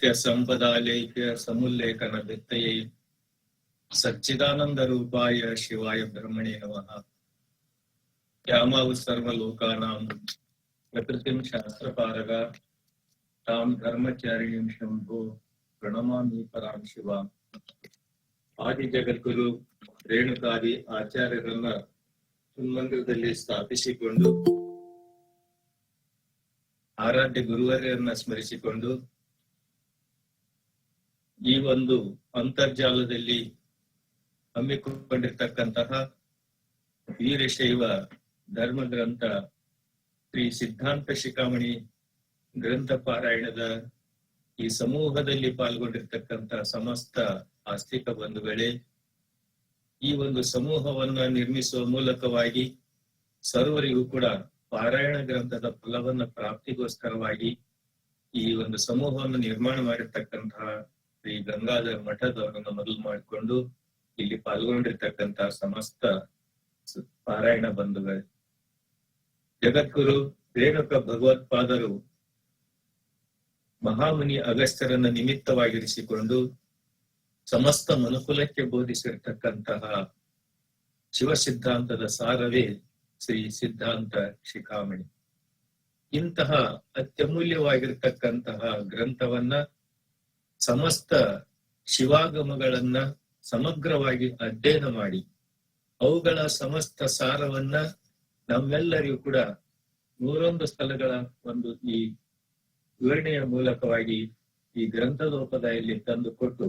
ಸತ್ಯ ಸಂಪದಾಲೇಖ್ಯ ಸಮುಲ್ಲೇಖನ ಭಿತ್ತಯೇ ಸಚ್ಚಿದಾನಂದ ರೂಪಾಯ ಶಿವಾಯ ಬ್ರಹ್ಮಣೇ ನಮಃ. ಯಾಮಾವು ಸರ್ವಲೋಕಾನಾಂ ಪ್ರಕೃತಿಂ ಶಾಸ್ತ್ರಪಾರಗ. ತಾಂ ಧರ್ಮಚಾರಿಣಿಂ ಶಂಭೋ ಪ್ರಣಮಾಮಿ ಪರಾಂ ಶಿವ. ಆದಿ ಜಗದ್ಗುರು ರೇಣುಕಾದಿ ಆಚಾರ್ಯರನ್ನ ಮಂದಿರದಲ್ಲಿ ಸ್ಥಾಪಿಸಿಕೊಂಡು, ಆರಾಧ್ಯ ಗುರುವರ್ಯರನ್ನ ಸ್ಮರಿಸಿಕೊಂಡು ಈ ಒಂದು ಅಂತರ್ಜಾಲದಲ್ಲಿ ಹಮ್ಮಿಕೊಂಡಿರ್ತಕ್ಕಂತಹ ವೀರಶೈವ ಧರ್ಮ ಗ್ರಂಥ ಶ್ರೀ ಸಿದ್ಧಾಂತ ಶಿಖಾಮಣಿ ಗ್ರಂಥ ಪಾರಾಯಣದ ಈ ಸಮೂಹದಲ್ಲಿ ಪಾಲ್ಗೊಂಡಿರ್ತಕ್ಕಂತಹ ಸಮಸ್ತ ಆಸ್ತಿಕ ಬಂಧುಗಳೇ, ಈ ಒಂದು ಸಮೂಹವನ್ನ ನಿರ್ಮಿಸುವ ಮೂಲಕವಾಗಿ ಸರ್ವರಿಗೂ ಕೂಡ ಪಾರಾಯಣ ಗ್ರಂಥದ ಫಲವನ್ನ ಪ್ರಾಪ್ತಿಗೋಸ್ಕರವಾಗಿ ಈ ಒಂದು ಸಮೂಹವನ್ನು ನಿರ್ಮಾಣ ಮಾಡಿರ್ತಕ್ಕಂತಹ ಶ್ರೀ ಗಂಗಾಧರ ಮಠದವರನ್ನ ಮೊದಲು ಮಾಡಿಕೊಂಡು ಇಲ್ಲಿ ಪಾಲ್ಗೊಂಡಿರ್ತಕ್ಕಂತಹ ಸಮಸ್ತ ಪಾರಾಯಣ ಬಂಧುಗಳು. ಜಗದ್ಗುರು ರೇಣುಕ ಭಗವತ್ಪಾದರು ಮಹಾಮುನಿ ಅಗಸ್ತ್ಯರನ್ನ ನಿಮಿತ್ತವಾಗಿರಿಸಿಕೊಂಡು ಸಮಸ್ತ ಮನುಕುಲಕ್ಕೆ ಬೋಧಿಸಿರ್ತಕ್ಕಂತಹ ಶಿವ ಸಿದ್ಧಾಂತದ ಸಾರವೇ ಶ್ರೀ ಸಿದ್ಧಾಂತ ಶಿಖಾಮಣಿ. ಇಂತಹ ಅತ್ಯಮೂಲ್ಯವಾಗಿರ್ತಕ್ಕಂತಹ ಗ್ರಂಥವನ್ನ ಸಮಸ್ತ ಶಿವಾಗಮಗಳನ್ನ ಸಮಗ್ರವಾಗಿ ಅಧ್ಯಯನ ಮಾಡಿ, ಅವುಗಳ ಸಮಸ್ತ ಸಾರವನ್ನ ನಮ್ಮೆಲ್ಲರಿಗೂ ಕೂಡ ನೂರೊಂದು ಸ್ಥಳಗಳ ಒಂದು ಈ ವಿವರಣೆಯ ಮೂಲಕವಾಗಿ ಈ ಗ್ರಂಥದೋಪದಲ್ಲಿ ತಂದುಕೊಟ್ಟು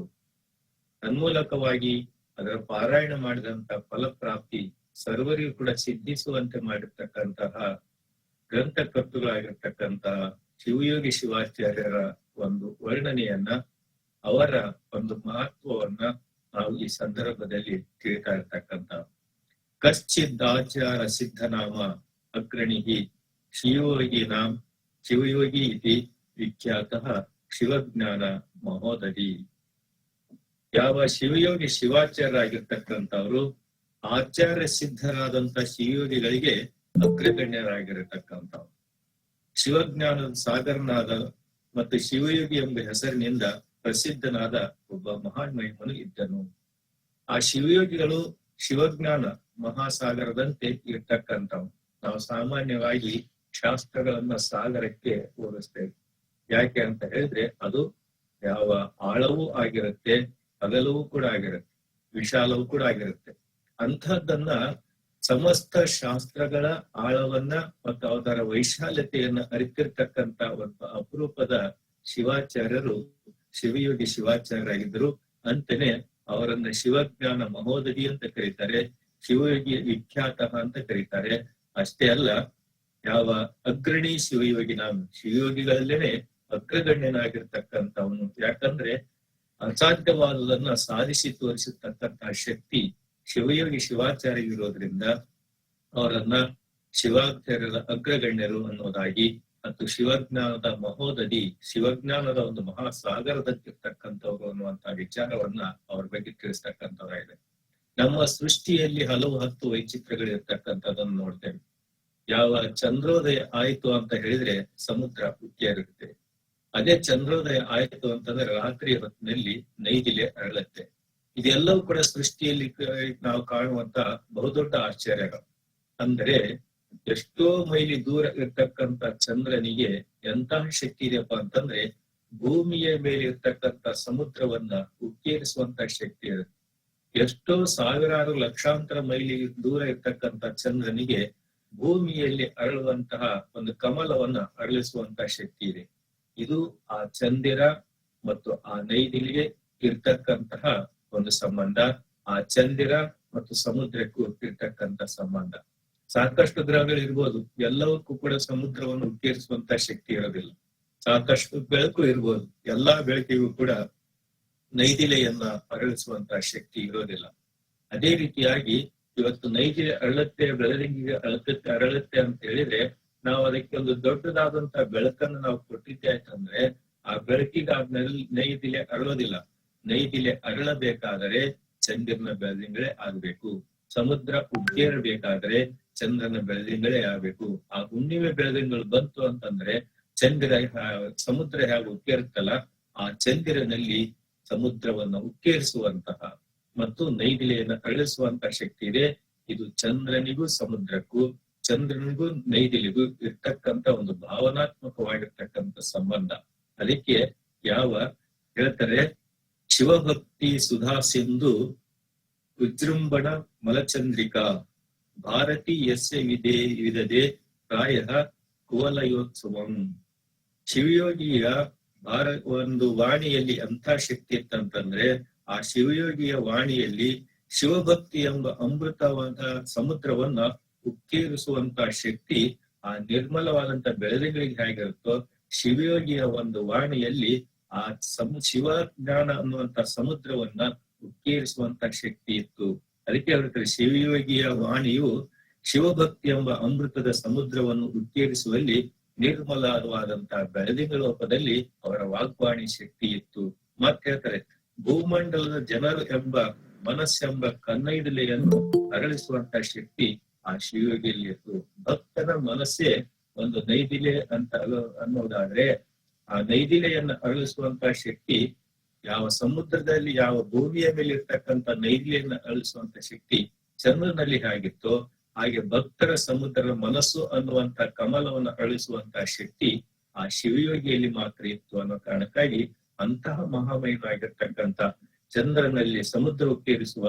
ತನ್ಮೂಲಕವಾಗಿ ಅದರ ಪಾರಾಯಣ ಮಾಡಿದಂತ ಫಲಪ್ರಾಪ್ತಿ ಸರ್ವರಿಗೂ ಕೂಡ ಸಿದ್ಧಿಸುವಂತೆ ಮಾಡಿರ್ತಕ್ಕಂತಹ ಗ್ರಂಥಕರ್ತೃಗಳಾಗಿರ್ತಕ್ಕಂತಹ ಶಿವಯೋಗಿ ಶಿವಾಚಾರ್ಯರ ಒಂದು ವರ್ಣನೆಯನ್ನ ಅವರ ಒಂದು ಮಹತ್ವವನ್ನ ನಾವು ಈ ಸಂದರ್ಭದಲ್ಲಿ ತಿಳಿತಾ ಇರ್ತಕ್ಕಂಥ ಕಶ್ಚಿದ್ದಾಚಾರ ಸಿದ್ಧನಾಮ ಅಗ್ರಣಿಹಿ ಶಿವಯೋಗಿ ನಾಮ್ ಶಿವಯೋಗಿ ಇತಿ ವಿಖ್ಯಾತ ಶಿವಜ್ಞಾನ ಮಹೋದರಿ. ಯಾವ ಶಿವಯೋಗಿ ಶಿವಾಚಾರ್ಯರಾಗಿರ್ತಕ್ಕಂಥವ್ರು ಆಚಾರ್ಯ ಸಿದ್ಧರಾದಂತ ಶಿವಯೋಗಿಗಳಿಗೆ ಅಗ್ರಗಣ್ಯರಾಗಿರತಕ್ಕಂಥವ್ರು. ಶಿವಜ್ಞಾನದ ಸಾಗರನಾದ ಮತ್ತು ಶಿವಯೋಗಿ ಎಂಬ ಹೆಸರಿನಿಂದ ಪ್ರಸಿದ್ಧನಾದ ಒಬ್ಬ ಮಹಾನ್ ಮಹಿಮನು ಇದ್ದನು ಆ ಶಿವಯೋಗಿಗಳು ಶಿವಜ್ಞಾನ ಮಹಾಸಾಗರದಂತೆ ಇರ್ತಕ್ಕಂಥವು. ನಾವು ಸಾಮಾನ್ಯವಾಗಿ ಶಾಸ್ತ್ರಗಳನ್ನ ಸಾಗರಕ್ಕೆ ಹೋಲಿಸ್ತೇವೆ. ಯಾಕೆ ಅಂತ ಹೇಳಿದ್ರೆ ಅದು ಯಾವ ಆಳವೂ ಆಗಿರುತ್ತೆ ಅಗಲವೂ ಕೂಡ ಆಗಿರುತ್ತೆ, ವಿಶಾಲವೂ ಕೂಡ ಆಗಿರುತ್ತೆ. ಅಂಥದ್ದನ್ನ ಸಮಸ್ತ ಶಾಸ್ತ್ರಗಳ ಆಳವನ್ನ ಮತ್ತು ಅದರ ವೈಶಾಲ್ಯತೆಯನ್ನ ಅರಿತಿರ್ತಕ್ಕಂತ ಒಂದು ಅಪರೂಪದ ಶಿವಾಚಾರ್ಯರು ಶಿವಯೋಗಿ ಶಿವಾಚಾರ್ಯರಾಗಿದ್ದರು. ಅಂತಾನೆ ಅವರನ್ನ ಶಿವಜ್ಞಾನ ಮಹೋದರಿ ಅಂತ ಕರೀತಾರೆ ಶಿವಯೋಗಿ ವಿಖ್ಯಾತ ಅಂತ ಕರೀತಾರೆ. ಅಷ್ಟೇ ಅಲ್ಲ, ಯಾವ ಅಗ್ರಣಿ ಶಿವಯೋಗಿ ನಾನು ಶಿವಯೋಗಿಗಳಲ್ಲೇನೆ ಅಗ್ರಗಣ್ಯನಾಗಿರ್ತಕ್ಕಂಥವನು. ಯಾಕಂದ್ರೆ ಅಸಾಧ್ಯವಾದದನ್ನ ಸಾಧಿಸಿ ತೋರಿಸತಕ್ಕಂತಹ ಶಕ್ತಿ ಶಿವಯೋಗಿ ಶಿವಾಚಾರ್ಯ ಇರೋದ್ರಿಂದ ಅವರನ್ನ ಶಿವಾಚಾರ್ಯರ ಅಗ್ರಗಣ್ಯರು ಅನ್ನೋದಾಗಿ ಮತ್ತು ಶಿವಜ್ಞಾನದ ಮಹೋದಧಿ ಶಿವಜ್ಞಾನದ ಒಂದು ಮಹಾಸಾಗರದಲ್ಲಿರ್ತಕ್ಕಂಥವ್ರು ಅನ್ನುವಂತಹ ವಿಚಾರವನ್ನ ಅವ್ರ ಬಗ್ಗೆ ತಿಳಿಸ್ತಕ್ಕಂಥವ್ರಾಗಿದೆ ನಮ್ಮ ಸೃಷ್ಟಿಯಲ್ಲಿ ಹಲವು ಹತ್ತು ವೈಚಿತ್ರ್ಯಗಳಿರ್ತಕ್ಕಂಥದ್ದನ್ನು ನೋಡ್ತೇವೆ. ಯಾವ ಚಂದ್ರೋದಯ ಆಯ್ತು ಅಂತ ಹೇಳಿದ್ರೆ ಸಮುದ್ರ ಉಕ್ಕೇರುತ್ತೆ ಅದೇ ಚಂದ್ರೋದಯ ಆಯ್ತು ಅಂತಂದ್ರೆ ರಾತ್ರಿ ಹೊತ್ತಿನಲ್ಲಿ ನೈದಿಲೆ ಅರಳುತ್ತೆ. ಇದೆಲ್ಲವೂ ಕೂಡ ಸೃಷ್ಟಿಯಲ್ಲಿ ನಾವು ಕಾಣುವಂತ ಬಹುದೊಡ್ಡ ಆಶ್ಚರ್ಯಗಳು. ಅಂದ್ರೆ ಎಷ್ಟೋ ಮೈಲಿ ದೂರ ಇರ್ತಕ್ಕಂತ ಚಂದ್ರನಿಗೆ ಎಂತಹ ಶಕ್ತಿ ಇದೆಯಪ್ಪ ಅಂತಂದ್ರೆ ಭೂಮಿಯ ಮೇಲೆ ಇರ್ತಕ್ಕಂತ ಸಮುದ್ರವನ್ನ ಉಕ್ಕೇರಿಸುವಂತ ಶಕ್ತಿ ಇದೆ ಎಷ್ಟೋ ಸಾವಿರಾರು ಲಕ್ಷಾಂತರ ಮೈಲಿ ದೂರ ಇರ್ತಕ್ಕಂತ ಚಂದ್ರನಿಗೆ ಭೂಮಿಯಲ್ಲಿ ಅರಳುವಂತಹ ಒಂದು ಕಮಲವನ್ನ ಅರಳಿಸುವಂತಹ ಶಕ್ತಿ ಇದೆ. ಇದು ಆ ಚಂದಿರ ಮತ್ತು ಆ ನೈದಿಲಿಗೆ ಇರ್ತಕ್ಕಂತಹ ಒಂದು ಸಂಬಂಧ, ಆ ಚಂದಿರ ಮತ್ತು ಸಮುದ್ರಕ್ಕೂ ಇರ್ತಕ್ಕಂತ ಸಂಬಂಧ. ಸಾಕಷ್ಟು ಗ್ರಹಗಳು ಇರ್ಬೋದು. ಎಲ್ಲವಕ್ಕೂ ಕೂಡ ಸಮುದ್ರವನ್ನು ಉಕ್ಕೇರಿಸುವಂತ ಶಕ್ತಿ ಇರೋದಿಲ್ಲ. ಸಾಕಷ್ಟು ಬೆಳಕು ಇರ್ಬೋದು. ಎಲ್ಲಾ ಬೆಳಕಿಗೂ ಕೂಡ ನೈದಿಲೆಯನ್ನ ಅರಳಿಸುವಂತ ಶಕ್ತಿ ಇರೋದಿಲ್ಲ. ಅದೇ ರೀತಿಯಾಗಿ ಇವತ್ತು ನೈದಿಲೆ ಅರಳತ್ತೆ, ಬೆಳದಿಂಗಿಗೆ ಅಳತತ್ತೆ ಅರಳತ್ತೆ ಅಂತ ಹೇಳಿದ್ರೆ ನಾವು ಅದಕ್ಕೆ ಒಂದು ದೊಡ್ಡದಾದಂತ ಬೆಳಕನ್ನು ನಾವು ಕೊಟ್ಟಿದ್ದೆ ಆಯ್ತಂದ್ರೆ ಆ ಬೆಳಕಿಗೆ ಆ ನೆಲ್, ನೈದಿಲೆ ಅರಳೋದಿಲ್ಲ. ನೈದಿಲೆ ಅರಳಬೇಕಾದರೆ ಚಂದಿರನ ಬೆಳದಿಂಗಳೇ ಆಗ್ಬೇಕು. ಸಮುದ್ರ ಉಕ್ಕೇರಬೇಕಾದ್ರೆ ಚಂದ್ರನ ಬೆಳದಿಂಗಳೇ ಆಗ್ಬೇಕು. ಆ ಹುಣ್ಣಿಮೆ ಬೆಳದಿಂಗಳು ಬಂತು ಅಂತಂದ್ರೆ ಚಂದ್ರ ಸಮುದ್ರ ಹೇಗೆ ಉಕ್ಕೇರುತ್ತಲ್ಲ, ಆ ಚಂದಿರನಲ್ಲಿ ಸಮುದ್ರವನ್ನು ಉಕ್ಕೇರಿಸುವಂತಹ ಮತ್ತು ನೈದಿಲೆಯನ್ನು ಕಳಿಸುವಂತಹ ಶಕ್ತಿ ಇದೆ. ಇದು ಚಂದ್ರನಿಗೂ ಸಮುದ್ರಕ್ಕೂ, ಚಂದ್ರನಿಗೂ ನೈದಿಲಿಗೂ ಇರ್ತಕ್ಕಂತ ಒಂದು ಭಾವನಾತ್ಮಕವಾಗಿರ್ತಕ್ಕಂಥ ಸಂಬಂಧ. ಅದಕ್ಕೆ ಯಾವ ಹೇಳ್ತಾರೆ, ಶಿವಭಕ್ತಿ ಸುಧಾ ಸಿಂಧು ವಿಜೃಂಭಣ ಮಲಚಂದ್ರಿಕಾ ಭಾರತಿ ಯಸ್ಯ ವಿದೇ ವಿಧದೆ ಪ್ರಾಯ ಕುವಲಯೋತ್ಸವಂ. ಶಿವಯೋಗಿಯ ಭಾರ ಒಂದು ವಾಣಿಯಲ್ಲಿ ಅಂತ ಶಕ್ತಿ ಇತ್ತಂತಂದ್ರೆ ಆ ಶಿವಯೋಗಿಯ ವಾಣಿಯಲ್ಲಿ ಶಿವಭಕ್ತಿ ಎಂಬ ಅಮೃತವಾದ ಸಮುದ್ರವನ್ನ ಉಕ್ಕೇರಿಸುವಂತ ಶಕ್ತಿ ಆ ನಿರ್ಮಲವಾದಂತ ಬೆಳೆಗಳಿಗೆ ಹೇಗಿರುತ್ತೋ ಶಿವಯೋಗಿಯ ಒಂದು ವಾಣಿಯಲ್ಲಿ ಆ ಸಮ ಶಿವ ಜ್ಞಾನ ಅನ್ನುವಂತ ಸಮುದ್ರವನ್ನ ಉಕ್ಕೇರಿಸುವಂತ ಶಕ್ತಿ ಇತ್ತು. ಅದಕ್ಕೆ ಅವರು ಶಿವಯೋಗಿಯ ವಾಣಿಯು ಶಿವಭಕ್ತಿ ಎಂಬ ಅಮೃತದ ಸಮುದ್ರವನ್ನು ಉತ್ತೇರಿಸುವಲ್ಲಿ ನಿರ್ಮಲವಾದಂತಹ ಬೆಳದಿಂಗ ಲೋಪದಲ್ಲಿ ಅವರ ವಾಗ್ವಾಣಿ ಶಕ್ತಿ ಇತ್ತು ಮತ್ತೆ ಹೇಳ್ತಾರೆ, ಭೂಮಂಡಲದ ಜನರು ಎಂಬ ಮನಸ್ಸೆಂಬ ಕನ್ನೈಡಲೆಯನ್ನು ಅರಳಿಸುವಂತಹ ಶಕ್ತಿ ಆ ಶಿವಯೋಗಿಯಲ್ಲಿ ಇತ್ತು. ಭಕ್ತನ ಮನಸ್ಸೇ ಒಂದು ನೈದಿಲೆ ಅಂತ ಅನ್ನೋದಾದ್ರೆ ಆ ನೈದಿಲೆಯನ್ನು ಅರಳಿಸುವಂತ ಶಕ್ತಿ ಯಾವ ಸಮುದ್ರದಲ್ಲಿ ಯಾವ ಭೂಮಿಯ ಮೇಲೆ ಇರ್ತಕ್ಕಂಥ ನೈರ್ಲಿಯನ್ನು ಅಳಿಸುವಂತ ಶಕ್ತಿ ಚಂದ್ರನಲ್ಲಿ ಹೇಗಿತ್ತೋ ಹಾಗೆ ಭಕ್ತರ ಸಮುದ್ರದ ಮನಸ್ಸು ಅನ್ನುವಂತ ಕಮಲವನ್ನು ಅಳಿಸುವಂತಹ ಶಕ್ತಿ ಆ ಶಿವಯೋಗಿಯಲ್ಲಿ ಮಾತ್ರ ಇತ್ತು ಅನ್ನೋ ಕಾರಣಕ್ಕಾಗಿ ಅಂತಹ ಮಹಾಮಯವಾಗಿರ್ತಕ್ಕಂಥ ಚಂದ್ರನಲ್ಲಿ ಸಮುದ್ರ ಉಕ್ಕೇರಿಸುವ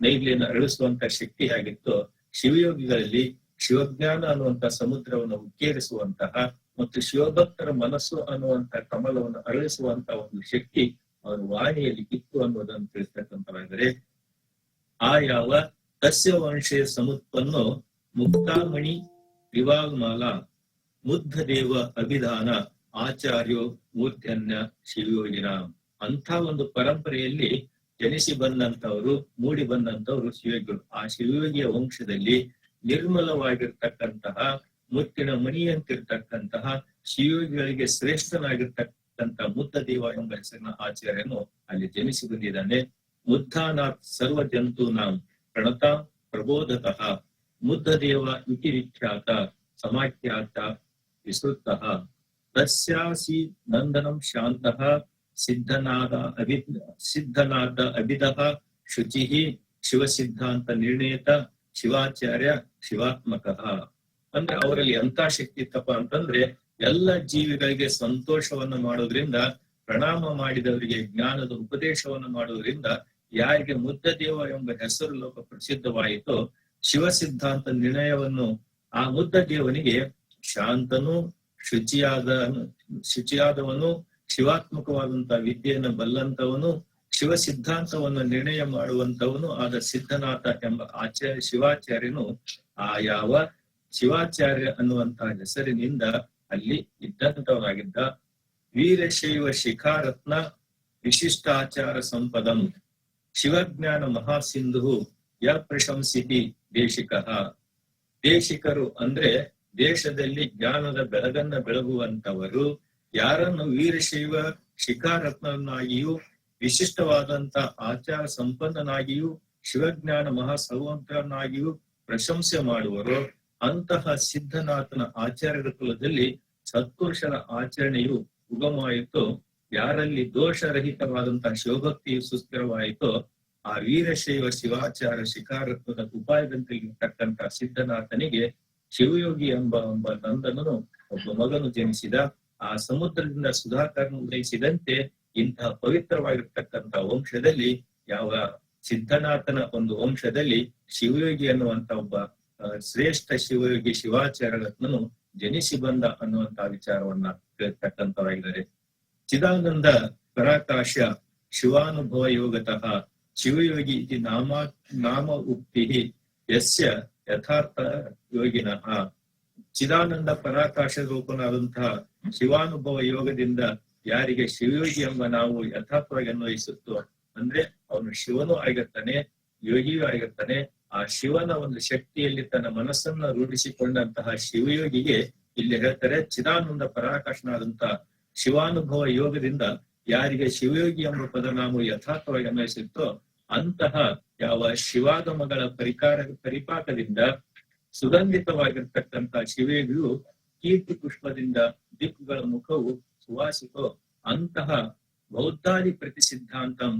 ನೈರ್ಲಿಯನ್ನು ಅಳಿಸುವಂತ ಶಕ್ತಿ ಆಗಿತ್ತು, ಶಿವಯೋಗಿಗಳಲ್ಲಿ ಶಿವಜ್ಞಾನ ಅನ್ನುವಂತ ಸಮುದ್ರವನ್ನು ಉಕ್ಕೇರಿಸುವಂತಹ ಮತ್ತು ಶಿವಭಕ್ತರ ಮನಸ್ಸು ಅನ್ನುವಂತ ಕಮಲವನ್ನು ಅರಳಿಸುವಂತಹ ಒಂದು ಶಕ್ತಿ ಅವರ ವಾಣಿಯಲ್ಲಿ ಕಿತ್ತು ಅನ್ನೋದನ್ನು ತಿಳಿಸ್ತಕ್ಕಂಥವಾದರೆ ಆ ಯಾವ ತಸ್ಯ ಸಮತ್ಪನ್ನು ಮುಕ್ತಾಮಣಿ ವಿವಾಲ್ಮಾಲ ಮುಗ್ಧ ದೇವ ಅಭಿಧಾನ ಆಚಾರ್ಯೋ ಮೂರ್ಧನ್ಯ ಶಿವಯೋಗಿನ ಅಂತ ಒಂದು ಪರಂಪರೆಯಲ್ಲಿ ಜನಿಸಿ ಬಂದಂತವರು ಮೂಡಿ ಬಂದಂತವರು ಶಿವಯೋಗಿಗಳು. ಆ ಶಿವಯೋಗಿಯ ವಂಶದಲ್ಲಿ ನಿರ್ಮಲವಾಗಿರ್ತಕ್ಕಂತಹ ಮುತ್ತಿನ ಮಣಿಯಂತಿರ್ತಕ್ಕಂತಹ ಶಿವಯೋಗಿಗಳಿಗೆ ಶ್ರೇಷ್ಠನಾಗಿರ್ತಕ್ಕಂಥ ಮುದ್ದ ದೇವ ಎಂಬ ಹೆಸರಿನ ಆಚಾರ್ಯನು ಅಲ್ಲಿ ಜನಿಸಿ ಬಂದಿದ್ದಾನೆ. ಮುದ್ದಾನಾಥ್ ಸರ್ವ ಜಂತು ನಾಂ ಪ್ರಣತ ಪ್ರಬೋಧತಃ ಮುದ್ದ ದೇವ ಇತಿ ವಿಖ್ಯಾತ ಸಮಾಖ್ಯಾತ ವಿಸೃತ ತಸ್ಯಾಸಿ ನಂದನಂ ಶಾಂತಃ ಸಿದ್ಧನಾದ ಅಭಿ ಸಿದ್ಧನಾದ ಅಭಿದಃ ಶುಚಿ ಶಿವಸಿದ್ಧಾಂತ ನಿರ್ಣೇತ ಶಿವಾಚಾರ್ಯ ಶಿವಾತ್ಮಕಃ. ಅಂದ್ರೆ ಅವರಲ್ಲಿ ಎಂತ ಶಕ್ತಿ ಇತ್ತಪ್ಪ ಅಂತಂದ್ರೆ ಎಲ್ಲ ಜೀವಿಗಳಿಗೆ ಸಂತೋಷವನ್ನು ಮಾಡೋದ್ರಿಂದ, ಪ್ರಣಾಮ ಮಾಡಿದವರಿಗೆ ಜ್ಞಾನದ ಉಪದೇಶವನ್ನು ಮಾಡುವುದರಿಂದ ಯಾರಿಗೆ ಮುದ್ದ ದೇವ ಎಂಬ ಹೆಸರು ಲೋಕ ಪ್ರಸಿದ್ಧವಾಯಿತೋ ಶಿವ ಸಿದ್ಧಾಂತ ನಿರ್ಣಯವನ್ನು ಆ ಮುದ್ದ ದೇವನಿಗೆ ಶಾಂತನು ಶುಚಿಯಾದ, ಶುಚಿಯಾದವನು ಶಿವಾತ್ಮಕವಾದಂತಹ ವಿದ್ಯೆಯನ್ನು ಬಲ್ಲಂತವನು ಶಿವ ಸಿದ್ಧಾಂತವನ್ನು ನಿರ್ಣಯ ಮಾಡುವಂತವನು ಆದ ಸಿದ್ಧನಾಥ ಎಂಬ ಆಚಾರ್ಯ, ಶಿವಾಚಾರ್ಯನು ಆ ಯಾವ ಶಿವಾಚಾರ್ಯ ಅನ್ನುವಂತಹ ಹೆಸರಿನಿಂದ ಅಲ್ಲಿ ಇದ್ದಂತವನಾಗಿದ್ದ ವೀರಶೈವ ಶಿಖಾರತ್ನ ವಿಶಿಷ್ಟಾಚಾರ ಸಂಪದಂ ಶಿವಜ್ಞಾನ ಮಹಾಸಿಂಧು ಯ ಪ್ರಶಂಸಿತಿ ದೇಶಿಕ. ದೇಶಿಕರು ಅಂದ್ರೆ ದೇಶದಲ್ಲಿ ಜ್ಞಾನದ ಬೆಳಗನ್ನ ಬೆಳಗುವಂತವರು ಯಾರನ್ನು ವೀರಶೈವ ಶಿಖಾರತ್ನನಾಗಿಯೂ ವಿಶಿಷ್ಟವಾದಂತ ಆಚಾರ ಸಂಪನ್ನನಾಗಿಯೂ ಶಿವಜ್ಞಾನ ಮಹಾಸಂವತ್ರನಾಗಿಯೂ ಪ್ರಶಂಸೆ ಮಾಡುವರು ಅಂತಹ ಸಿದ್ಧನಾಥನ ಆಚಾರ್ಯರ ಕುಲದಲ್ಲಿ ಸತ್ಪುರುಷರ ಆಚರಣೆಯು ಉಗಮವಾಯಿತು. ಯಾರಲ್ಲಿ ದೋಷರಹಿತವಾದಂತಹ ಶಿವಭಕ್ತಿಯು ಸುಸ್ಥಿರವಾಯಿತೋ, ಆ ವೀರಶೈವ ಶಿವಾಚಾರ ಶಿಕಾರತ್ವದ ಉಪಾಯದಂತಿರ್ತಕ್ಕಂತಹ ಸಿದ್ಧನಾಥನಿಗೆ ಶಿವಯೋಗಿ ಎಂಬ ಎಂಬ ನಂದನನು, ಒಬ್ಬ ಮಗನು ಜನಿಸಿದ, ಆ ಸಮುದ್ರದಿಂದ ಸುಧಾಕರನು ಉದಯಿಸಿದಂತೆ ಇಂತಹ ಪವಿತ್ರವಾಗಿರ್ತಕ್ಕಂಥ ವಂಶದಲ್ಲಿ, ಯಾವ ಸಿದ್ಧನಾಥನ ಒಂದು ವಂಶದಲ್ಲಿ ಶಿವಯೋಗಿ ಅನ್ನುವಂತ ಒಬ್ಬ ಶ್ರೇಷ್ಠ ಶಿವಯೋಗಿ ಶಿವಾಚಾರ್ಯರತ್ನನು ಜನಿಸಿ ಬಂದ ಅನ್ನುವಂತಹ ವಿಚಾರವನ್ನ ಹೇಳ್ತಕ್ಕಂಥವಾಗಿದ್ದಾರೆ ಚಿದಾನಂದ ಪರಾಕಾಶ ಶಿವಾನುಭವ ಯೋಗತಃ ಶಿವಯೋಗಿ ಇತಿ ನಾಮ ನಾಮ ಉಕ್ತಿ ಯಸ್ಯ ಯಥಾರ್ಥ ಯೋಗಿನಃ. ಚಿದಾನಂದ ಪರಾಕಾಶ ರೂಪನಾದಂತಹ ಶಿವಾನುಭವ ಯೋಗದಿಂದ ಯಾರಿಗೆ ಶಿವಯೋಗಿ ಎಂಬ ನಾವು ಯಥಾರ್ಥವಾಗಿ ಅನ್ವಯಿಸುತ್ತೋ ಅಂದ್ರೆ ಅವನು ಶಿವನು ಆಗಿರ್ತಾನೆ, ಯೋಗಿಯೂ ಆಗಿರ್ತಾನೆ ಆ ಶಿವನ ಒಂದು ಶಕ್ತಿಯಲ್ಲಿ ತನ್ನ ಮನಸ್ಸನ್ನ ರೂಢಿಸಿಕೊಂಡಂತಹ ಶಿವಯೋಗಿಗೆ ಇಲ್ಲಿ ಹೇಳ್ತಾರೆ, ಚಿದಾನಂದ ಪರಾಕಾಶನಾದಂತ ಶಿವಾನುಭವ ಯೋಗದಿಂದ ಯಾರಿಗೆ ಶಿವಯೋಗಿ ಎಂಬ ಪದ ನಾವು ಯಥಾರ್ಥವಾಗಿ ಅನ್ವಯಿಸುತ್ತೋ ಅಂತಹ ಯಾವ ಶಿವಾಗಮಗಳ ಪರಿಕಾರ, ಪರಿಪಾಕದಿಂದ ಸುಗಂಧಿತವಾಗಿರ್ತಕ್ಕಂತಹ ಶಿವಯೋಗಿಯು ಕೀರ್ತಿ ಪುಷ್ಪದಿಂದ ದಿಕ್ಕುಗಳ ಮುಖವು ಸುವಾಸಿತೋ ಅಂತಹ ಬೌದ್ಧಾದಿ ಪ್ರತಿಸಿದ್ಧಾಂತಂ.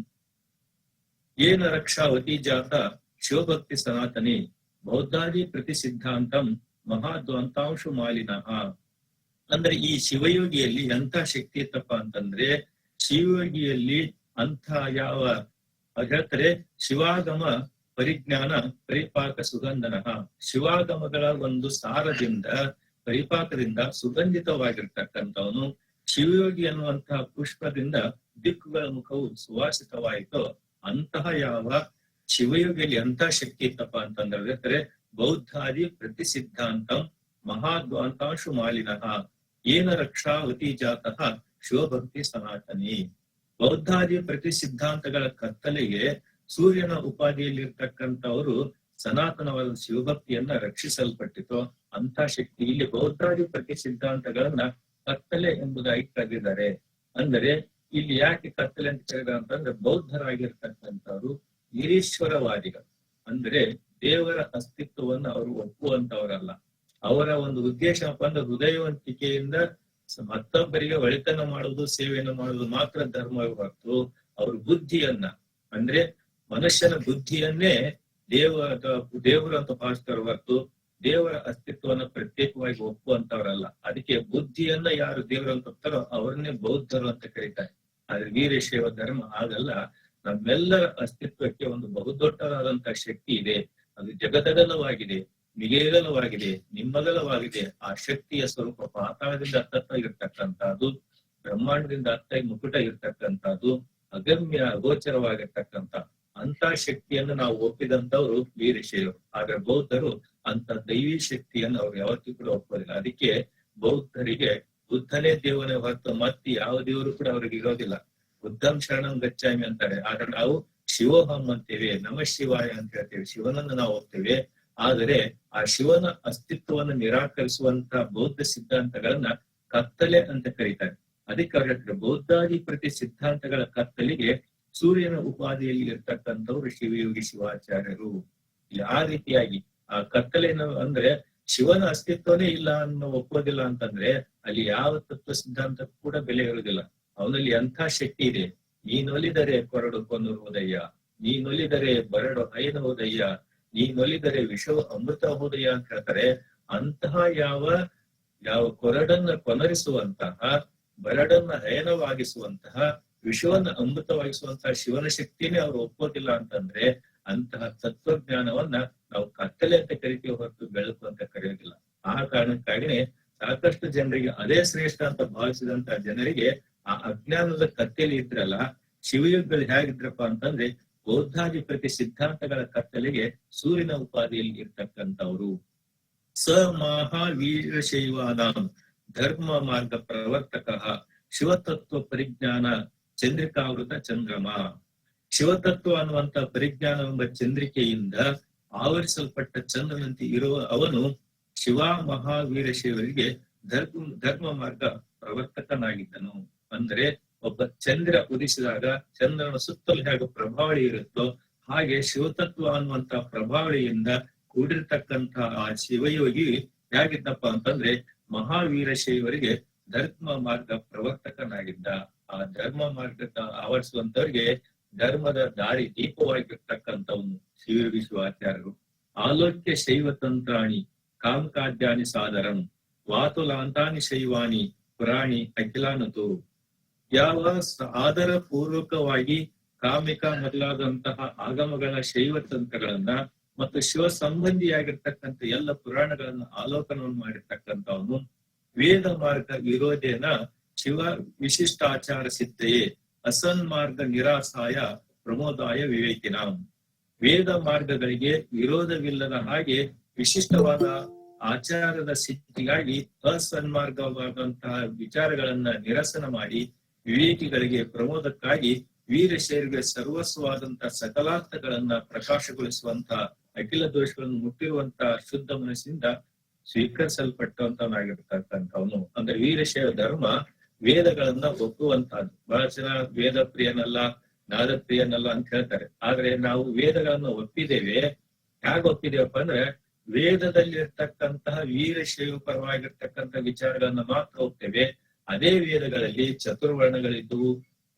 ಏನ ರಕ್ಷಾವತಿ ಜಾತ ಶಿವಭಕ್ತಿ ಸನಾತನಿ ಬೌದ್ಧಾದಿ ಪ್ರತಿಸಿದ್ಧಾಂತಂ ಮಹಾದ್ವಂತಾಂಶು ಮಾಲಿನ. ಅಂದ್ರೆ ಈ ಶಿವಯೋಗಿಯಲ್ಲಿ ಎಂತ ಶಕ್ತಿ ಇತ್ತಪ್ಪ ಅಂತಂದ್ರೆ ಶಿವಯೋಗಿಯಲ್ಲಿ ಅಂತ ಯಾವ ಹೇಳ್ತಾರೆ ಶಿವಾಗಮ ಪರಿಜ್ಞಾನ ಪರಿಪಾಕ ಸುಗಂಧನಃ. ಶಿವಾಗಮಗಳ ಒಂದು ಸಾರದಿಂದ ಪರಿಪಾಕದಿಂದ ಸುಗಂಧಿತವಾಗಿರ್ತಕ್ಕಂಥವನು ಶಿವಯೋಗಿ ಅನ್ನುವಂತಹ ಪುಷ್ಪದಿಂದ ದಿಕ್ಕುಗಳ ಮುಖವು ಸುವಾಸಿತವಾಯಿತು. ಅಂತಹ ಯಾವ ಶಿವಯೋಗಿಯಲ್ಲಿ ಎಂತ ಶಕ್ತಿ ಇತ್ತಪ್ಪ ಅಂತಂದ್ರೆ ಹೇಳ್ತಾರೆ ಪ್ರತಿ ಸಿದ್ಧಾಂತಂ ಮಹಾದ್ವಾಂತಾಂಶು ಮಾಲಿನಃ, ಏನ ರಕ್ಷಾವತಿ ಜಾತಃ ಶಿವಭಕ್ತಿ ಸನಾತನಿ. ಬೌದ್ಧಾದಿ ಪ್ರತಿ ಸಿದ್ಧಾಂತಗಳ ಕತ್ತಲೆಗೆ ಸೂರ್ಯನ ಉಪಾಧಿಯಲ್ಲಿರ್ತಕ್ಕಂಥವರು ಸನಾತನವಾದ ಶಿವಭಕ್ತಿಯನ್ನ ರಕ್ಷಿಸಲ್ಪಟ್ಟಿತು ಅಂತ ಶಕ್ತಿ ಇಲ್ಲಿ ಬೌದ್ಧಾದಿ ಪ್ರತಿ ಸಿದ್ಧಾಂತಗಳನ್ನ ಕತ್ತಲೆ ಎಂಬುದಾಗಿ ಕರೆದಿದ್ದಾರೆ. ಅಂದರೆ ಇಲ್ಲಿ ಯಾಕೆ ಕತ್ತಲೆ ಅಂತ ಕರೆದ ಅಂತಂದ್ರೆ ಬೌದ್ಧರಾಗಿರ್ತಕ್ಕಂಥವ್ರು ನಿರೀಶ್ವರವಾದಿಗಳು ಅಂದ್ರೆ ದೇವರ ಅಸ್ತಿತ್ವವನ್ನು ಅವರು ಒಪ್ಪುವಂತವರಲ್ಲ. ಅವರ ಒಂದು ಉದ್ದೇಶ ಬಂದ ಹೃದಯವಂತಿಕೆಯಿಂದ ಮತ್ತೊಬ್ಬರಿಗೆ ಒಳಿತನ ಮಾಡುವುದು, ಸೇವೆಯನ್ನು ಮಾಡುವುದು ಮಾತ್ರ ಧರ್ಮ ಹೊರತು ಅವ್ರ ಬುದ್ಧಿಯನ್ನ. ಅಂದ್ರೆ ಮನುಷ್ಯನ ಬುದ್ಧಿಯನ್ನೇ ದೇವ ದೇವರು ಅಂತ ಭಾವಿಸ್ತಾರ ಹೊರತು ದೇವರ ಅಸ್ತಿತ್ವವನ್ನು ಪ್ರತ್ಯೇಕವಾಗಿ ಒಪ್ಪುವಂತವರಲ್ಲ. ಅದಕ್ಕೆ ಬುದ್ಧಿಯನ್ನ ಯಾರು ದೇವರು ಅಂತ ಅವರನ್ನೇ ಅವ್ರನ್ನೇ ಬೌದ್ಧರು ಅಂತ ಕರೀತಾರೆ. ಆದ್ರೆ ವೀರಶೈವ ಧರ್ಮ ಆಗಲ್ಲ ನಮ್ಮೆಲ್ಲರ ಅಸ್ತಿತ್ವಕ್ಕೆ ಒಂದು ಬಹುದೊಡ್ಡದಾದಂತಹ ಶಕ್ತಿ ಇದೆ. ಅದು ಜಗದಗಲವಾಗಿದೆ, ನಿಗೇಗಲವಾಗಿದೆ, ನಿಮ್ಮಗಲವಾಗಿದೆ. ಆ ಶಕ್ತಿಯ ಸ್ವರೂಪ ಪಾತಾಳದಿಂದ ಹತ್ತತ್ತ ಇರ್ತಕ್ಕಂಥದ್ದು, ಬ್ರಹ್ಮಾಂಡದಿಂದ ಅರ್ಥ ಮುಕುಟ ಇರ್ತಕ್ಕಂಥದ್ದು, ಅಗಮ್ಯ ಅಗೋಚರವಾಗಿರ್ತಕ್ಕಂಥ ಅಂತ ಶಕ್ತಿಯನ್ನು ನಾವು ಒಪ್ಪಿದಂತವ್ರು ವೀರಶೈವರು. ಆದ್ರೆ ಬೌದ್ಧರು ಅಂತ ದೈವಿ ಶಕ್ತಿಯನ್ನು ಅವ್ರು ಯಾವತ್ತೂ ಕೂಡ ಒಪ್ಪೋದಿಲ್ಲ. ಅದಕ್ಕೆ ಬೌದ್ಧರಿಗೆ ಬುದ್ಧನೇ ದೇವನೇ ಹೊರತು ಮತ್ತೆ ಯಾವ ದೇವರು ಕೂಡ ಅವ್ರಿಗೆ ಇರೋದಿಲ್ಲ. ಬುದ್ಧಂ ಶರಣಂ ಗಚ್ಚಾಮಿ ಅಂತಾರೆ. ಆದ್ರೆ ನಾವು ಶಿವೋಹಂ ಅಂತೇವೆ, ನಮ ಶಿವಾಯ ಅಂತ ಹೇಳ್ತೇವೆ. ಶಿವನನ್ನು ನಾವು ಹೋಗ್ತೇವೆ. ಆದರೆ ಆ ಶಿವನ ಅಸ್ತಿತ್ವವನ್ನು ನಿರಾಕರಿಸುವಂತ ಬೌದ್ಧ ಸಿದ್ಧಾಂತಗಳನ್ನ ಕತ್ತಲೆ ಅಂತ ಕರೀತಾರೆ. ಅದಕ್ಕೆ ಅವ್ರು ಹೇಳ್ತಾರೆ ಬೌದ್ಧಾದಿ ಪ್ರತಿ ಸಿದ್ಧಾಂತಗಳ ಕತ್ತಲಿಗೆ ಸೂರ್ಯನ ಉಪಾಧಿಯಲ್ಲಿ ಇರ್ತಕ್ಕಂಥವ್ರು ಶಿವಯೋಗಿ ಶಿವಾಚಾರ್ಯರು. ಆ ರೀತಿಯಾಗಿ ಆ ಕತ್ತಲೆನ ಅಂದ್ರೆ ಶಿವನ ಅಸ್ತಿತ್ವನೇ ಇಲ್ಲ ಅನ್ನೋ ಒಪ್ಪೋದಿಲ್ಲ ಅಂತಂದ್ರೆ ಅಲ್ಲಿ ಯಾವ ತತ್ವ ಸಿದ್ಧಾಂತ ಕೂಡ ಬೆಲೆ ಇರುವುದಿಲ್ಲ. ಅವನಲ್ಲಿ ಎಂಥ ಶಕ್ತಿ ಇದೆ. ನೀನೊಲಿದರೆ ಕೊರಡು ಕೊನ್ನುವುದಯ್ಯ ನೀನೊಲಿದರೆ ಬರಡು ಹೈನುವುದಯ್ಯ ನೀನೊಲಿದರೆ ವಿಷವ ಅಮೃತ ಹೋದಯ್ಯ ಅಂತ ಹೇಳ್ತಾರೆ. ಅಂತಹ ಯಾವ ಯಾವ ಕೊರಡನ್ನ ಕೊನರಿಸುವಂತಹ, ಬರಡನ್ನ ಹಯನವಾಗಿಸುವಂತಹ, ವಿಷವನ್ನ ಅಮೃತವಾಗಿಸುವಂತಹ ಶಿವನ ಶಕ್ತಿನೇ ಅವ್ರು ಒಪ್ಪೋದಿಲ್ಲ ಅಂತಂದ್ರೆ ಅಂತಹ ತತ್ವಜ್ಞಾನವನ್ನ ನಾವು ಕತ್ತಲೆ ಅಂತ ಕರಿತೀವಿ ಹೊರತು ಬೆಳಕು ಅಂತ ಕರೆಯೋದಿಲ್ಲ. ಆ ಕಾರಣಕ್ಕಾಗಿನೇ ಸಾಕಷ್ಟು ಜನರಿಗೆ ಅದೇ ಶ್ರೇಷ್ಠ ಅಂತ ಭಾವಿಸಿದಂತಹ ಜನರಿಗೆ ಆ ಅಜ್ಞಾನದ ಕತ್ತಲೆ ಇದ್ರಲ್ಲ, ಶಿವಯುಗದಲ್ಲಿ ಹೇಗಿದ್ರಪ್ಪ ಅಂತಂದ್ರೆ ಬೌದ್ಧಾಧಿಪತಿ ಸಿದ್ಧಾಂತಗಳ ಕತ್ತಲೆಗೆ ಸೂರ್ಯನ ಉಪಾಧಿಯಲ್ಲಿ ಇರ್ತಕ್ಕಂಥವ್ರು. ಸ ಮಹಾವೀರ ಶೈವಾನಾಂ ಧರ್ಮ ಮಾರ್ಗ ಪ್ರವರ್ತಕ ಶಿವತತ್ವ ಪರಿಜ್ಞಾನ ಚಂದ್ರಿಕಾವೃತ ಚಂದ್ರಮ. ಶಿವತತ್ವ ಅನ್ನುವಂತ ಪರಿಜ್ಞಾನವೆಂಬ ಚಂದ್ರಿಕೆಯಿಂದ ಆವರಿಸಲ್ಪಟ್ಟ ಚಂದ್ರನಂತೆ ಇರುವ ಅವನು ಶಿವ ಮಹಾವೀರ ಶಿವರಿಗೆ ಧರ್ಮ ಧರ್ಮ ಮಾರ್ಗ ಪ್ರವರ್ತಕನಾಗಿದ್ದನು. ಅಂದ್ರೆ ಒಬ್ಬ ಚಂದ್ರ ಉದಿಸಿದಾಗ ಚಂದ್ರನ ಸುತ್ತಲೂ ಹೇಗೆ ಪ್ರಭಾವಳಿ ಇರುತ್ತೋ ಹಾಗೆ ಶಿವತತ್ವ ಅನ್ನುವಂತ ಪ್ರಭಾವಳಿಯಿಂದ ಕೂಡಿರ್ತಕ್ಕಂತಹ ಆ ಶಿವಯೋಗಿ ಹೇಗಿದ್ದಪ್ಪ ಅಂತಂದ್ರೆ ಮಹಾವೀರ ಶೈವರಿಗೆ ಧರ್ಮ ಮಾರ್ಗ ಪ್ರವರ್ತಕನಾಗಿದ್ದ. ಆ ಧರ್ಮ ಮಾರ್ಗದ ಆವರಿಸುವಂತವ್ರಿಗೆ ಧರ್ಮದ ದಾರಿ ದೀಪವಾಗಿರ್ತಕ್ಕಂಥವನು ಶಿವಯೋಗಿ ಶಿವಾಚಾರ್ಯರು ಆಲೋಕ್ಯ ಶೈವ ತಂತ್ರಾಣಿ ಕಾಮಕಾದ್ಯಾನಿ ಸಾಧರಂ ವಾತುಲಾಂತಾನಿ ಶೈವಾನಿ, ಪುರಾಣಿ ಅಖಿಲಾನತು ಯಾವ ಆದರ ಪೂರ್ವಕವಾಗಿ ಕಾಮಿಕ ಮೊದಲಾದಂತಹ ಆಗಮಗಳ ಶೈವ ತಂತ್ರಗಳನ್ನ ಮತ್ತು ಶಿವ ಸಂಬಂಧಿಯಾಗಿರ್ತಕ್ಕಂಥ ಎಲ್ಲ ಪುರಾಣಗಳನ್ನ ಆಲೋಕನವನ್ನು ಮಾಡಿರ್ತಕ್ಕಂಥವನು ವೇದ ಮಾರ್ಗ ವಿರೋಧೇನ ಶಿವ ವಿಶಿಷ್ಟಾಚಾರ ಸಿದ್ಧೆಯೇ ಅಸನ್ಮಾರ್ಗ ನಿರಾಸಾಯ ಪ್ರಮೋದಾಯ ವಿವೇಕಿನ. ವೇದ ಮಾರ್ಗಗಳಿಗೆ ವಿರೋಧವಿಲ್ಲದ ಹಾಗೆ ವಿಶಿಷ್ಟವಾದ ಆಚಾರದ ಸಿದ್ಧಿಗಾಗಿ ಅಸನ್ಮಾರ್ಗವಾದಂತಹ ವಿಚಾರಗಳನ್ನ ನಿರಸನ ಮಾಡಿ ವಿವೇಕಿಗಳಿಗೆ ಪ್ರಮೋದಕ್ಕಾಗಿ ವೀರಶೈರಿಗೆ ಸರ್ವಸ್ವವಾದಂತಹ ಸಕಲಾರ್ಥಗಳನ್ನ ಪ್ರಕಾಶಗೊಳಿಸುವಂತ ಅಖಿಲ ದೋಷಗಳನ್ನು ಮುಟ್ಟಿರುವಂತ ಶುದ್ಧ ಮನಸ್ಸಿಂದ ಸ್ವೀಕರಿಸಲ್ಪಟ್ಟಂತವನಾಗಿರ್ತಕ್ಕಂಥವನು ಅಂದ್ರೆ ವೀರಶೈವ ಧರ್ಮ ವೇದಗಳನ್ನ ಒಪ್ಪುವಂತಹದ್ದು ಬಹಳ ಜನ ವೇದ ಪ್ರಿಯನಲ್ಲ, ನಾದ ಪ್ರಿಯನಲ್ಲ ಅಂತ ಹೇಳ್ತಾರೆ. ಆದ್ರೆ ನಾವು ವೇದಗಳನ್ನ ಒಪ್ಪಿದ್ದೇವೆ. ಹೇಗೆ ಒಪ್ಪಿದೇವಪ್ಪ ಅಂದ್ರೆ ವೇದದಲ್ಲಿರ್ತಕ್ಕಂತಹ ವೀರಶೈವ ಪರವಾಗಿರ್ತಕ್ಕಂಥ ವಿಚಾರಗಳನ್ನ ಮಾತ್ರ ಒಪ್ತೇವೆ. ಅದೇ ವೇದಗಳಲ್ಲಿ ಚತುರ್ವರ್ಣಗಳಿದ್ದವು,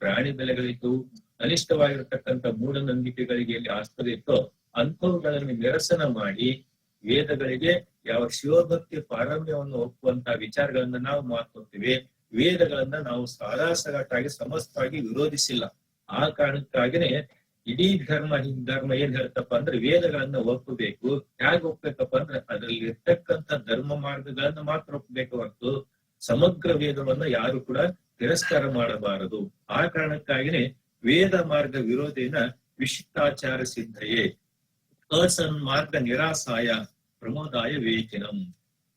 ಪ್ರಾಣಿ ಬೆಲೆಗಳಿದ್ದು ಅನಿಷ್ಟವಾಗಿರತಕ್ಕಂಥ ಮೂಢನಂಬಿಕೆಗಳಿಗೆ ಎಲ್ಲಿ ಆಸ್ಪದ ಇತ್ತೋ ಅಂಥವುಗಳನ್ನು ನಿರಸನ ಮಾಡಿ ವೇದಗಳಿಗೆ ಯಾವ ಶಿವಭಕ್ತಿ ಪಾರಮ್ಯವನ್ನು ಒಪ್ಪುವಂತ ವಿಚಾರಗಳನ್ನ ನಾವು ಮಾತುಕೊಳ್ತೀವಿ ವೇದಗಳನ್ನ ನಾವು ಸಾರಾಸಗಟ್ಟಾಗಿ ಸಮಸ್ತವಾಗಿ ವಿರೋಧಿಸಿಲ್ಲ. ಆ ಕಾರಣಕ್ಕಾಗಿನೇ ಇಡೀ ಧರ್ಮ, ಹಿಂದ್ ಧರ್ಮ ಏನ್ ಹೇಳ್ತಪ್ಪ ಅಂದ್ರೆ ವೇದಗಳನ್ನ ಒಪ್ಪಬೇಕು. ಹೇಗೆ ಒಪ್ಬೇಕಪ್ಪ ಅಂದ್ರೆ ಅದರಲ್ಲಿ ಇರ್ತಕ್ಕಂಥ ಧರ್ಮ ಮಾರ್ಗಗಳನ್ನ ಮಾತ್ರ ಒಪ್ಪಬೇಕು ಹೊರತು ಸಮಗ್ರ ವೇದವನ್ನ ಯಾರು ಕೂಡ ತಿರಸ್ಕಾರ ಮಾಡಬಾರದು. ಆ ಕಾರಣಕ್ಕಾಗಿನೇ ವೇದ ಮಾರ್ಗ ವಿರೋಧಿನ ವಿಶಿಷ್ಟಾಚಾರ ಸಿದ್ಧಯೇ. ಅಸನ್ಮಾರ್ಗ ನಿರಾಸಾಯ ಪ್ರಮೋದಾಯ ವೇಚಿನಂ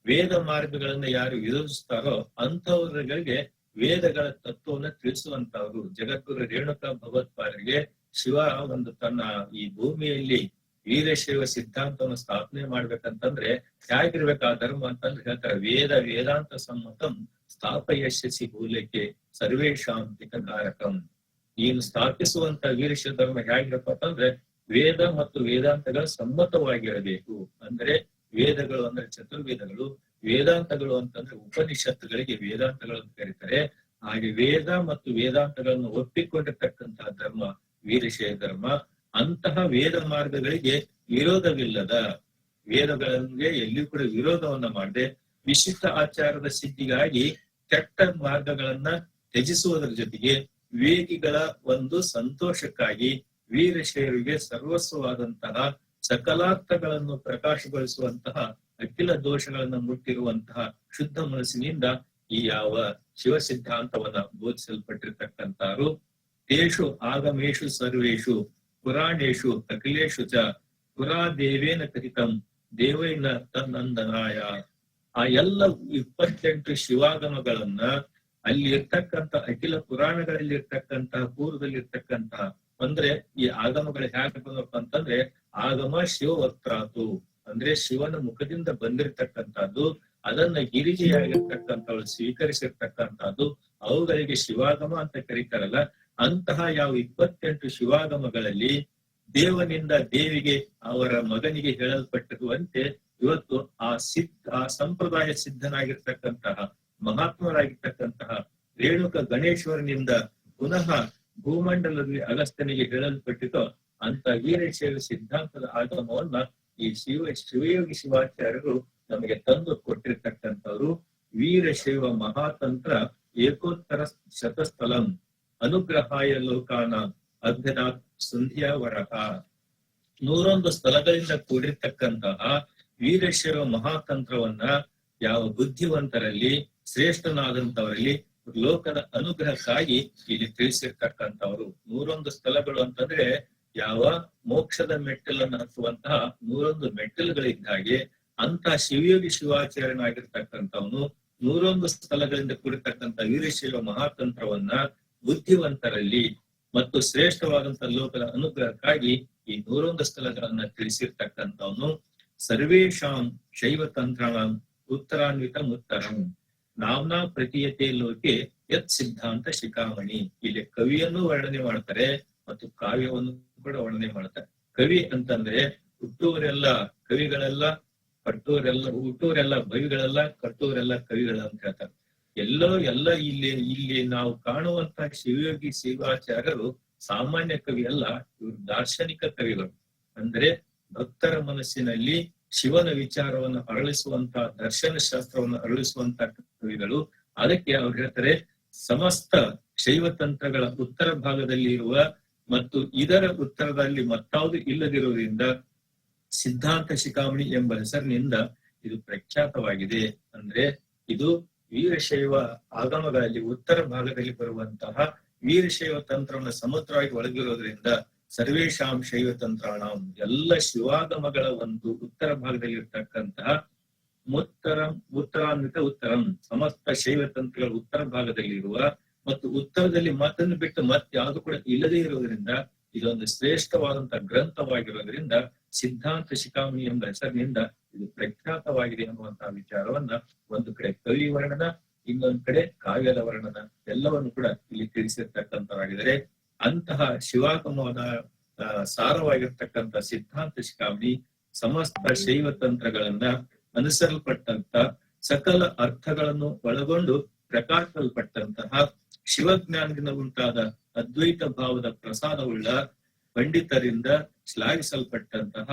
ವೇದ ಮಾರ್ಗಗಳನ್ನ ಯಾರು ವಿರೋಧಿಸ್ತಾರೋ ಅಂತವರಗಳಿಗೆ ವೇದಗಳ ತತ್ವವನ್ನ ತಿಳಿಸುವಂತವ್ರು ಜಗದ್ಗುರು ರೇಣುಕಾ ಭಗವತ್ಪಾದರಿಗೆ ಶಿವ ಒಂದು ತನ್ನ ಈ ಭೂಮಿಯಲ್ಲಿ ವೀರಶೈವ ಸಿದ್ಧಾಂತವನ್ನು ಸ್ಥಾಪನೆ ಮಾಡ್ಬೇಕಂತಂದ್ರೆ ಹೇಗಿರ್ಬೇಕು ಆ ಧರ್ಮ ಅಂತಂದ್ರೆ ಹೇಳ್ತಾರೆ. ವೇದ, ವೇದಾಂತ ಸಮ್ಮತಂ ಸ್ಥಾಪಯಶಸಿ ಮೂಲಕ್ಕೆ ಸರ್ವೇಶಾಂತಿಕ ಕಾರಕಂ. ನೀನು ಸ್ಥಾಪಿಸುವಂತ ವೀರಶೈವ ಧರ್ಮ ಹೇಗಿರಪ್ಪ ಅಂತಂದ್ರೆ ವೇದ ಮತ್ತು ವೇದಾಂತಗಳ ಸಮ್ಮತವಾಗಿರಬೇಕು. ಅಂದ್ರೆ ವೇದಗಳು ಅಂದ್ರೆ ಚತುರ್ವೇದಗಳು, ವೇದಾಂತಗಳು ಅಂತಂದ್ರೆ ಉಪನಿಷತ್ತುಗಳಿಗೆ ವೇದಾಂತಗಳು ಅಂತ ಕರೀತಾರೆ. ಹಾಗೆ ವೇದ ಮತ್ತು ವೇದಾಂತಗಳನ್ನು ಒಪ್ಪಿಕೊಂಡಿರ್ತಕ್ಕಂತಹ ಧರ್ಮ ವೀರಶೈವ ಧರ್ಮ. ಅಂತಹ ವೇದ ಮಾರ್ಗಗಳಿಗೆ ವಿರೋಧವಿಲ್ಲದ ವೇದಗಳಿಗೆ ಎಲ್ಲಿಯೂ ಕೂಡ ವಿರೋಧವನ್ನ ಮಾಡದೆ ವಿಶಿಷ್ಟ ಆಚಾರದ ಸಿದ್ಧಿಗಾಗಿ ಕೆಟ್ಟ ಮಾರ್ಗಗಳನ್ನ ತ್ಯಜಿಸುವುದರ ಜೊತೆಗೆ ವೇದಿಗಳ ಒಂದು ಸಂತೋಷಕ್ಕಾಗಿ ವೀರಶೈರಿಗೆ ಸರ್ವಸ್ವವಾದಂತಹ ಸಕಲಾರ್ಥಗಳನ್ನು ಪ್ರಕಾಶಗೊಳಿಸುವಂತಹ ಅಖಿಲ ದೋಷಗಳನ್ನು ಮುಟ್ಟಿರುವಂತಹ ಶುದ್ಧ ಮನಸ್ಸಿನಿಂದ ಈ ಯಾವ ಶಿವ ಸಿದ್ಧಾಂತವನ್ನ ಬೋಧಿಸಲ್ಪಟ್ಟಿರ್ತಕ್ಕಂತಾರು ತೇಷು ಆಗಮೇಶು ಸರ್ವೇಷು ಪುರಾಣೇಶು, ಅಖಿಲೇಶು ಚ ಪುರಾ ದೇವೇನ ಕಥಿತಂ, ದೇವೈನ ತನ್ನಂದನಾಯ. ಆ ಎಲ್ಲ ಇಪ್ಪತ್ತೆಂಟು ಶಿವಾಗಮಗಳನ್ನ ಅಲ್ಲಿ ಇರ್ತಕ್ಕಂಥ ಅಖಿಲ ಪುರಾಣಗಳಲ್ಲಿ ಇರ್ತಕ್ಕಂತಹ ಪೂರ್ವದಲ್ಲಿ ಇರ್ತಕ್ಕಂತಹ ಅಂದ್ರೆ ಈ ಆಗಮಗಳು ಹೇಗೆ ಬಂದಪ್ಪ ಅಂತಂದ್ರೆ ಆಗಮ ಶಿವವಕ್ತಾತು ಅಂದ್ರೆ ಶಿವನ ಮುಖದಿಂದ ಬಂದಿರತಕ್ಕಂಥದ್ದು, ಅದನ್ನ ಗಿರಿಜೆಯಾಗಿರ್ತಕ್ಕಂಥವಳು ಸ್ವೀಕರಿಸಿರ್ತಕ್ಕಂಥದ್ದು, ಅವುಗಳಿಗೆ ಶಿವಾಗಮ ಅಂತ ಕರೀತಾರಲ್ಲ ಅಂತಹ ಯಾವ ಇಪ್ಪತ್ತೆಂಟು ಶಿವಾಗಮಗಳಲ್ಲಿ ದೇವನಿಂದ ದೇವಿಗೆ, ಅವರ ಮಗನಿಗೆ ಹೇಳಲ್ಪಟ್ಟಿರುವಂತೆ ಇವತ್ತು ಆ ಸಿದ್ಧ, ಆ ಸಂಪ್ರದಾಯ ಸಿದ್ಧನಾಗಿರ್ತಕ್ಕಂತಹ, ಮಹಾತ್ಮರಾಗಿರ್ತಕ್ಕಂತಹ ರೇಣುಕ ಗಣೇಶ್ವರನಿಂದ ಪುನಃ ಭೂಮಂಡಲದಲ್ಲಿ ಅಗಸ್ತನಿಗೆ ಹೇಳಲ್ಪಟ್ಟಿತು ಅಂತ ವೀರಶೈವ ಸಿದ್ಧಾಂತದ ಆಗಮವನ್ನ ಈ ಶಿವ, ಶಿವಯೋಗಿ ಶಿವಾಚಾರ್ಯರು ನಮಗೆ ತಂದು ಕೊಟ್ಟಿರ್ತಕ್ಕಂಥವ್ರು ವೀರಶೈವ ಮಹಾತಂತ್ರ ಏಕೋತ್ತರ ಶತಸ್ಥಲಂ. ಅನುಗ್ರಹಾಯ ಲೋಕಾನ ಅಭ್ಯನಾಥ್ ಸಂಧ್ಯಾ ವರಹ. ನೂರೊಂದು ಸ್ಥಳಗಳಿಂದ ಕೂಡಿರ್ತಕ್ಕಂತಹ ವೀರಶೈವ ಮಹಾತಂತ್ರವನ್ನ ಯಾವ ಬುದ್ಧಿವಂತರಲ್ಲಿ ಶ್ರೇಷ್ಠನಾದಂತವರಲ್ಲಿ ಲೋಕದ ಅನುಗ್ರಹಕ್ಕಾಗಿ ಇಲ್ಲಿ ತಿಳಿಸಿರ್ತಕ್ಕಂಥವ್ರು. ನೂರೊಂದು ಸ್ಥಳಗಳು ಅಂತಂದ್ರೆ ಯಾವ ಮೋಕ್ಷದ ಮೆಟ್ಟಲನ್ನು ಹತ್ತುವಂತಹ ನೂರೊಂದು ಮೆಟ್ಟಲುಗಳಿದ್ದ ಹಾಗೆ ಅಂತ ಶಿವಯೋಗಿ ಶಿವಾಚಾರ್ಯನಾಗಿರ್ತಕ್ಕಂಥವನು ನೂರೊಂದು ಸ್ಥಳಗಳಿಂದ ಕೂಡಿರ್ತಕ್ಕಂಥ ವೀರಶೈವ ಮಹಾತಂತ್ರವನ್ನ ಬುದ್ಧಿವಂತರಲ್ಲಿ ಮತ್ತು ಶ್ರೇಷ್ಠವಾದಂತಹ ಲೋಕದ ಅನುಗ್ರಹಕ್ಕಾಗಿ ಈ ನೂರೊಂದು ಸ್ಥಳಗಳನ್ನ ತಿಳಿಸಿರ್ತಕ್ಕಂಥವನು ಸರ್ವೇಶಾಂ ಶೈವ ತಂತ್ರ ಉತ್ತರಾನ್ವಿತ ಮುತ್ತರಂ. ನಾವ್ನಾ ಪ್ರತೀಯತೆ ಲೋಕೆ ಯತ್ ಸಿದ್ಧಾಂತ ಶಿಖಾಮಣಿ. ಇಲ್ಲಿ ಕವಿಯನ್ನು ವರ್ಣನೆ ಮಾಡ್ತಾರೆ ಮತ್ತು ಕಾವ್ಯವನ್ನು ಕೂಡ ವರ್ಣನೆ ಮಾಡ್ತಾರೆ. ಕವಿ ಅಂತಂದ್ರೆ ಹುಟ್ಟುವರೆಲ್ಲ ಕವಿಗಳೆಲ್ಲ ಕಟ್ಟುವರೆಲ್ಲ ಹುಟ್ಟುವರೆಲ್ಲ ಬವಿಗಳೆಲ್ಲ ಕಟ್ಟುವರೆಲ್ಲ ಕವಿಗಳ ಅಂತ ಹೇಳ್ತಾರೆ. ಎಲ್ಲೋ, ಎಲ್ಲ ಇಲ್ಲಿ ಇಲ್ಲಿ ನಾವು ಕಾಣುವಂತಹ ಶಿವಯೋಗಿ, ಶಿವಾಚಾರ್ಯರು ಸಾಮಾನ್ಯ ಕವಿ ಅಲ್ಲ, ಇವರು ದಾರ್ಶನಿಕ ಕವಿಗಳು. ಅಂದ್ರೆ ಭಕ್ತರ ಮನಸ್ಸಿನಲ್ಲಿ ಶಿವನ ವಿಚಾರವನ್ನು ಅರಳಿಸುವಂತಹ ದರ್ಶನ ಶಾಸ್ತ್ರವನ್ನು ಅರಳಿಸುವಂತಹ ಕವಿಗಳು. ಅದಕ್ಕೆ ಅವ್ರು ಹೇಳ್ತಾರೆ, ಸಮಸ್ತ ಶೈವ ತಂತ್ರಗಳ ಉತ್ತರ ಭಾಗದಲ್ಲಿ ಇರುವ ಮತ್ತು ಇದರ ಉತ್ತರದಲ್ಲಿ ಮತ್ತಾವುದು ಇಲ್ಲದಿರುವುದರಿಂದ ಸಿದ್ಧಾಂತ ಶಿಖಾಮಣಿ ಎಂಬ ಹೆಸರಿನಿಂದ ಇದು ಪ್ರಖ್ಯಾತವಾಗಿದೆ. ಅಂದ್ರೆ ಇದು ವೀರಶೈವ ಆಗಮಗಳಲ್ಲಿ ಉತ್ತರ ಭಾಗದಲ್ಲಿ ಬರುವಂತಹ ವೀರಶೈವ ತಂತ್ರವನ್ನು ಸಮುದ್ರವಾಗಿ ಒಳಗಿರೋದ್ರಿಂದ ಸರ್ವೇಶಾಂ ಶೈವ ತಂತ್ರಾಣ, ಎಲ್ಲ ಶಿವಾಗಮಗಳ ಒಂದು ಉತ್ತರ ಭಾಗದಲ್ಲಿ ಇರ್ತಕ್ಕಂತಹ ಮುತ್ತರ ಉತ್ತರಾನ್ವಿತ ಉತ್ತರಂ, ಸಮಸ್ತ ಶೈವ ತಂತ್ರಗಳ ಉತ್ತರ ಭಾಗದಲ್ಲಿರುವ ಮತ್ತು ಉತ್ತರದಲ್ಲಿ ಮತ್ತನ್ನು ಬಿಟ್ಟು ಮತ್ತೆ ಯಾವುದು ಕೂಡ ಇಲ್ಲದೇ ಇರುವುದರಿಂದ ಇದೊಂದು ಶ್ರೇಷ್ಠವಾದಂತಹ ಗ್ರಂಥವಾಗಿರೋದ್ರಿಂದ ಸಿದ್ಧಾಂತ ಶಿಖಾಮಣಿ ಎಂಬ ಹೆಸರಿನಿಂದ ಇದು ಪ್ರಖ್ಯಾತವಾಗಿದೆ ಅನ್ನುವಂತಹ ವಿಚಾರವನ್ನ ಒಂದು ಕಡೆ ಕವಿ ವರ್ಣನ ಇನ್ನೊಂದು ಕಡೆ ಕಾವ್ಯದ ವರ್ಣನ ಎಲ್ಲವನ್ನು ಕೂಡ ಇಲ್ಲಿ ತಿಳಿಸಿರ್ತಕ್ಕಂಥವಾಗಿದರೆ ಅಂತಹ ಶಿವಾತ್ಮವಾದ ಸಾರವಾಗಿರ್ತಕ್ಕಂತ ಸಿದ್ಧಾಂತ ಶಿಖಾಮಣಿ ಸಮಸ್ತ ಶೈವ ತಂತ್ರಗಳನ್ನ ಅನುಸರಲ್ಪಟ್ಟಂತ ಸಕಲ ಅರ್ಥಗಳನ್ನು ಒಳಗೊಂಡು ಪ್ರಕಾಶಿಸಲ್ಪಟ್ಟಂತಹ ಶಿವಜ್ಞಾನದಿಂದ ಉಂಟಾದ ಅದ್ವೈತ ಭಾವದ ಪ್ರಸಾದವುಳ್ಳ ಪಂಡಿತರಿಂದ ಶ್ಲಾಘಿಸಲ್ಪಟ್ಟಂತಹ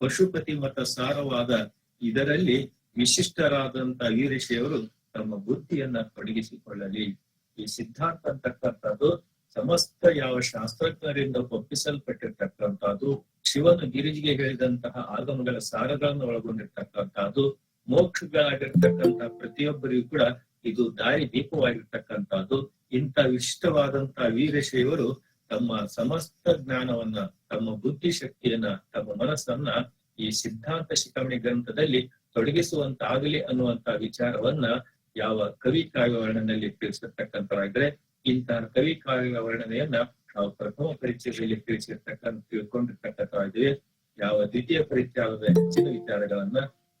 ಪಶುಪತಿ ಮತ ಸಾರವಾದ ಇದರಲ್ಲಿ ವಿಶಿಷ್ಟರಾದಂತಹ ವೀರಶಿಯವರು ತಮ್ಮ ಬುದ್ಧಿಯನ್ನ ತೊಡಗಿಸಿಕೊಳ್ಳಲಿ ಈ ಸಿದ್ಧಾಂತ ಅಂತಕ್ಕಂಥದ್ದು ಸಮಸ್ತ ಯಾವ ಶಾಸ್ತ್ರಜ್ಞರಿಂದ ಒಪ್ಪಿಸಲ್ಪಟ್ಟಿರ್ತಕ್ಕಂಥದ್ದು, ಶಿವನು ಗಿರಿಜಿಗೆ ಹೇಳಿದಂತಹ ಆಗಮಗಳ ಸಾರಗಳನ್ನು ಒಳಗೊಂಡಿರ್ತಕ್ಕಂಥದ್ದು ಮೋಕ್ಷಗಳಾಗಿರ್ತಕ್ಕಂತಹ ಪ್ರತಿಯೊಬ್ಬರಿಗೂ ಕೂಡ ಇದು ದಾರಿ ದೀಪವಾಗಿರ್ತಕ್ಕಂಥದ್ದು. ಇಂಥ ವಿಶಿಷ್ಟವಾದಂತಹ ವೀರಶೈವರು ತಮ್ಮ ಸಮಸ್ತ ಜ್ಞಾನವನ್ನ, ತಮ್ಮ ಬುದ್ಧಿ ಶಕ್ತಿಯನ್ನ, ತಮ್ಮ ಮನಸ್ಸನ್ನ ಈ ಸಿದ್ಧಾಂತ ಶಿಖಾಮಣಿ ಗ್ರಂಥದಲ್ಲಿ ತೊಡಗಿಸುವಂತಾಗಲಿ ಅನ್ನುವಂತ ವಿಚಾರವನ್ನ ಯಾವ ಕವಿ ಕಾವ್ಯ ವರ್ಣನೆಯಲ್ಲಿ ತಿಳಿಸಿರ್ತಕ್ಕಂಥವಾಗಿದ್ರೆ ಇಂತಹ ಕವಿ ಕಾವ್ಯ ವರ್ಣನೆಯನ್ನ ನಾವು ಪ್ರಥಮ ಪರಿಚಯದಲ್ಲಿ ತಿಳಿಸಿರ್ತಕ್ಕಂಥ ತಿಳ್ಕೊಂಡಿರ್ತಕ್ಕಂಥವಾಗಿದೆ ಯಾವ ದ್ವಿತೀಯ ಪರಿಚಯದ ಹೆಚ್ಚಿನ ವಿಚಾರಗಳನ್ನ,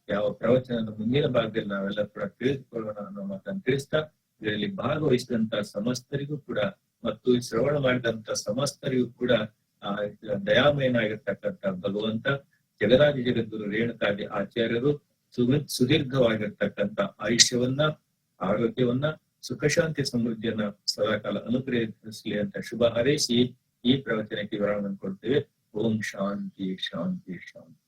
ಯಾವ ಪ್ರವಚನದ ಮುಂದಿನ ಭಾಗದಲ್ಲಿ ನಾವೆಲ್ಲ ಕೂಡ ತಿಳಿದುಕೊಳ್ಳೋಣ ಅನ್ನೋ ಮಾತನ್ನು ತಿಳಿಸ್ತಾ, ಇದರಲ್ಲಿ ಭಾಗವಹಿಸಿದಂತ ಸಮಸ್ತರಿಗೂ ಕೂಡ ಮತ್ತು ಶ್ರವಣ ಮಾಡಿದಂತ ಸಮಸ್ತರಿಗೂ ಕೂಡ, ಆ, ದಯಾಮಯನಾಗಿರ್ತಕ್ಕಂಥ ಭಗವಂತ ಜಗರಾಜ ಜಗದ್ಗುರು ರೇಣುಕಾದಿ ಆಚಾರ್ಯರು ಸುದೀರ್ಘವಾಗಿರ್ತಕ್ಕಂಥ ಆಯುಷ್ಯವನ್ನ, ಆರೋಗ್ಯವನ್ನ, ಸುಖಶಾಂತಿ ಸಮೃದ್ಧಿಯನ್ನ ಸದಾಕಾಲ ಅನುಗ್ರಹಿಸಲಿ ಅಂತ ಶುಭ ಹಾರೈಸಿ ಈ ಪ್ರವಚನಕ್ಕೆ ವಿರಾಮ ಕೊಡ್ತೇವೆ. ಓಂ ಶಾಂತಿ ಶಾಂತಿ ಶಾಂತಿ.